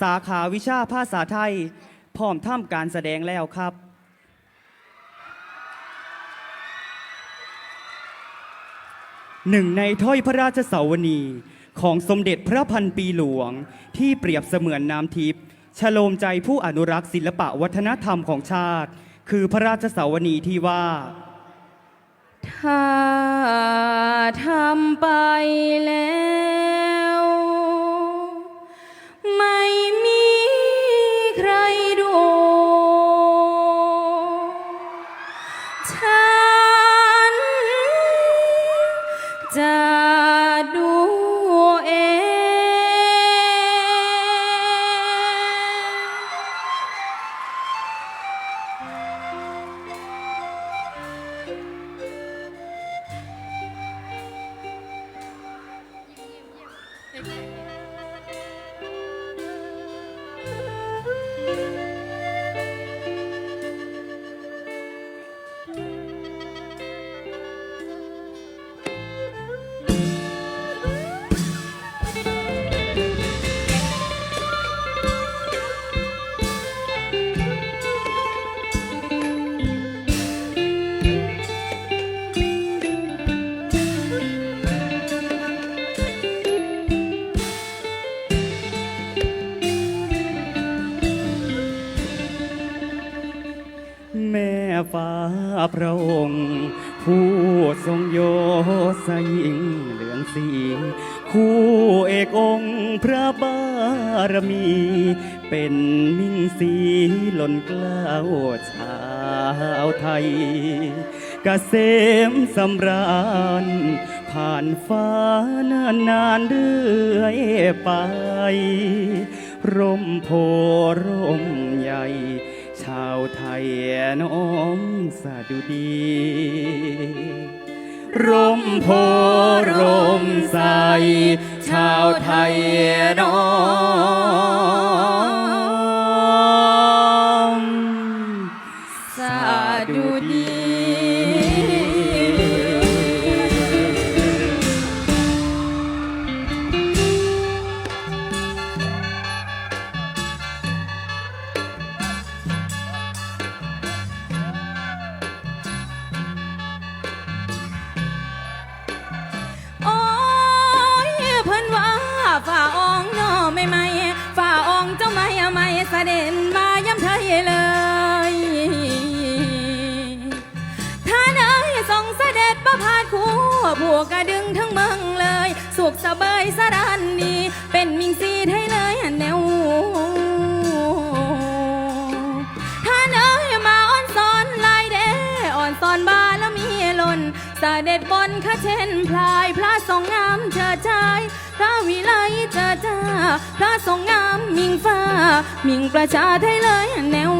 สาขาวิชาภาษาไทย พร้อมทำการแสดงแล้วครับ หนึ่งในถ้อยพระราชเสาวนีของสมเด็จพระพันปีหลวง ที่เปรียบเสมือนน้ำทิพย์ชโลมใจผู้อนุรักษ์ศิลปะวัฒนธรรมของชาติ คือพระราชเสาวนีที่ว่า ถ้าทำไปแล้ว ไม่มี พระองค์ ผู้ทรงโยสยิ่งเหลืองสี คู่เอกองค์พระบารมี เป็นมิ่งสีหล่นกล้าวชาวไทยกเกษมสำราญ ผ่านฟ้านานนานเรื่อยไป ร่มโพร่มใหญ่ ชาวไทยน้อมสะดุดี ร่มโพร่มใส ชาวไทยน้อม คู่บวกระดึงทั้งเมืองเลย สุขสบายสรานดีเป็นมิงซีไทยเลยแนวท่านเอ๋ยมาอ่อนสอนลายเดอ่อนสอนบารมีล้นเสด็จบนข้าเช่นพลาย พระทรงงามเชิดชายพระวิไลเจิดจ้าพระทรงงามมิงฟ้า มิงประชาไทยเลยแนว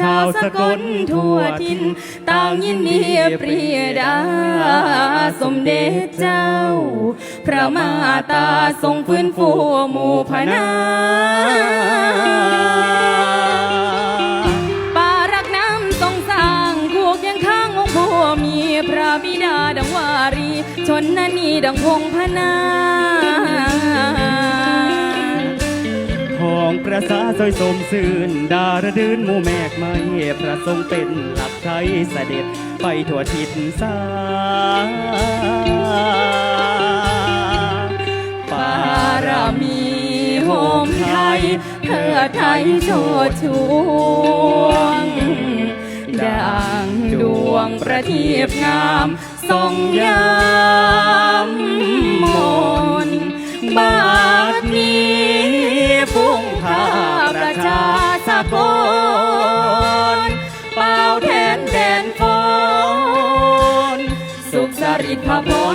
ชาวสกลทั่วทินต่างยินดีเปรียดา สมเด็จเจ้า พระมาตาทรงฟื้นฟูหมู่พนาป่ารักน้ำทรงสร้างคู่เคียงข้างองค์ผู้มีพระบิดาดังวารี ชนนันนีดังพงพนา ของประสาสอยสมสื่นดารดืนมู่แมกไม่พระทรงเป็นหลักไทยเสด็จไปทั่วทิศสาบารมีโหมไทยเพื่อไทยโชดช่วงดังดวงประทีปงามส่องยา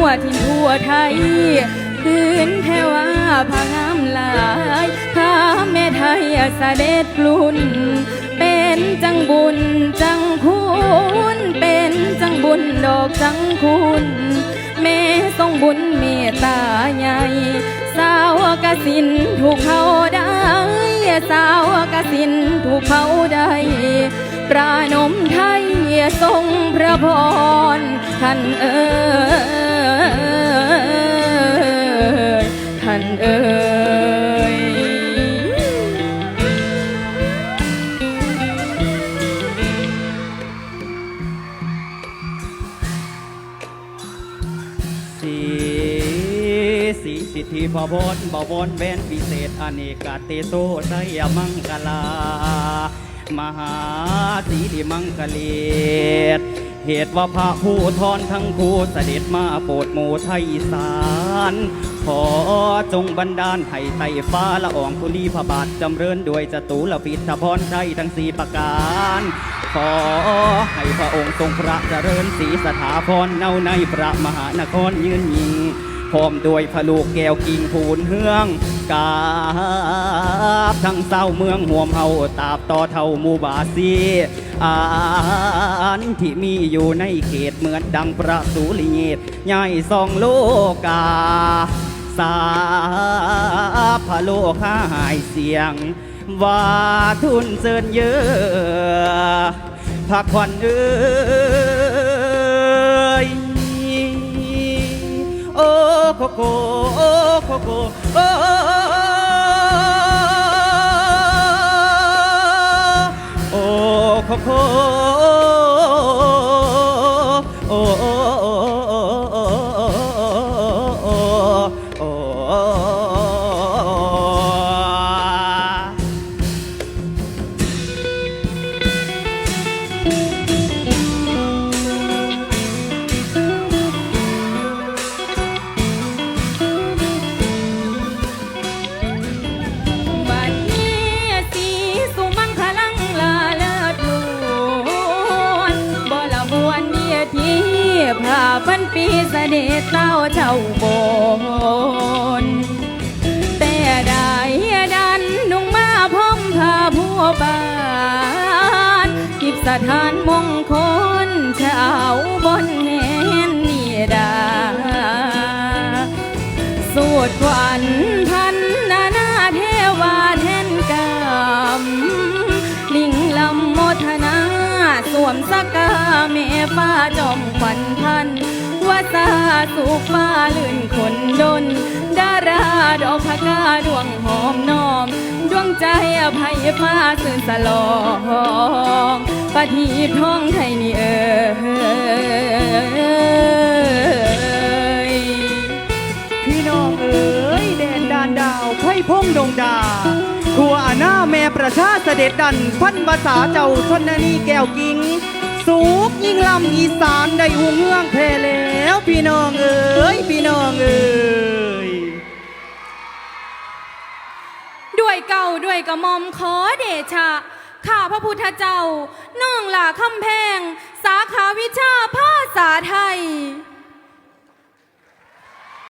ลำเนที่ทั่วไทยคืนแค่ว่าพางามหลายพาแม่ไทยเสด็จกลุ่น เป็นจังบุญจังคุณเป็นจังบุญดอกจังคุณแม่ทรงบุญเมตตาใหญ่สาวกสินถูกเขาได้สาวกสินถูกเขาได้ปราหนมไทยทรงพระพรท่านเอ๋ย เอ๋ยสีสีสิทธิพบนบวรแวนพิเศษอเนกาเตโสไสยมังกลามหาสีดิมังกเลศ เหตุว่าพระผู้ทอนทั้งคู่เสด็จมาโปรดหมู่ไทยสานขอจงบันดาลให้ไต่ฟ้าละอองคุลีพระบาทจำเริญด้วยจตุรพิธพรชัยทั้งสี่ประการ ขอให้พระองค์ทรงพระเจริญศีสถาพรเนาในพระมหานครยืนยิงพร้อมด้วยพระลูกแก้วกิ่งผูนเฮืองกาบทั้งเศร้าเมืองห่วมเฮาตาบต่อเท่ามูบาซี อานที่มีอยู่ในเขตเหมือนดังประสูลิเยตใหญ่สองโลกา สาพะโลกหายเสียง ว่าทุนเสินเยอะพักผ่อนเอ้ยโอ้โคโคโอ้โคโคโอ้ ปีเสด็จเต้าเจ้าบนแต่ได้ดันนุ่งมาพร้อมพาผู้บ้านกิบสถานมงคลชาบนแห่นนีดาสูตรขวัญพันนานาเทวาแทนกรรมลิงลำโมทนาสวมสกาเมฟ้าจอมขวัญพัน ว่าสาสุฟ้าลื่นคนดน ดาราดอกพกาดวงหอมน้อม ดวงใจอภัยฟ้าสื่นสลองปฏิท้องไทยนี่เอ่ยพี่น้องเอ๋ยแดนดานดาวไพ่พงดงดาครัวอาณาแม่ประชาเสด็จดันพันภาษาเจ้าชนนีแก้วกิง สูกยิ่งลำอีสานได้หูเมืองแพ่แล้วพี่น้องเอ๋ยพี่น้องเอ๋ยด้วยเก่าด้วยกระมอมขอเดชะ ข้าพระพุทธเจ้าน้องหล่าคำแพง สาขาวิชาภาษาไทย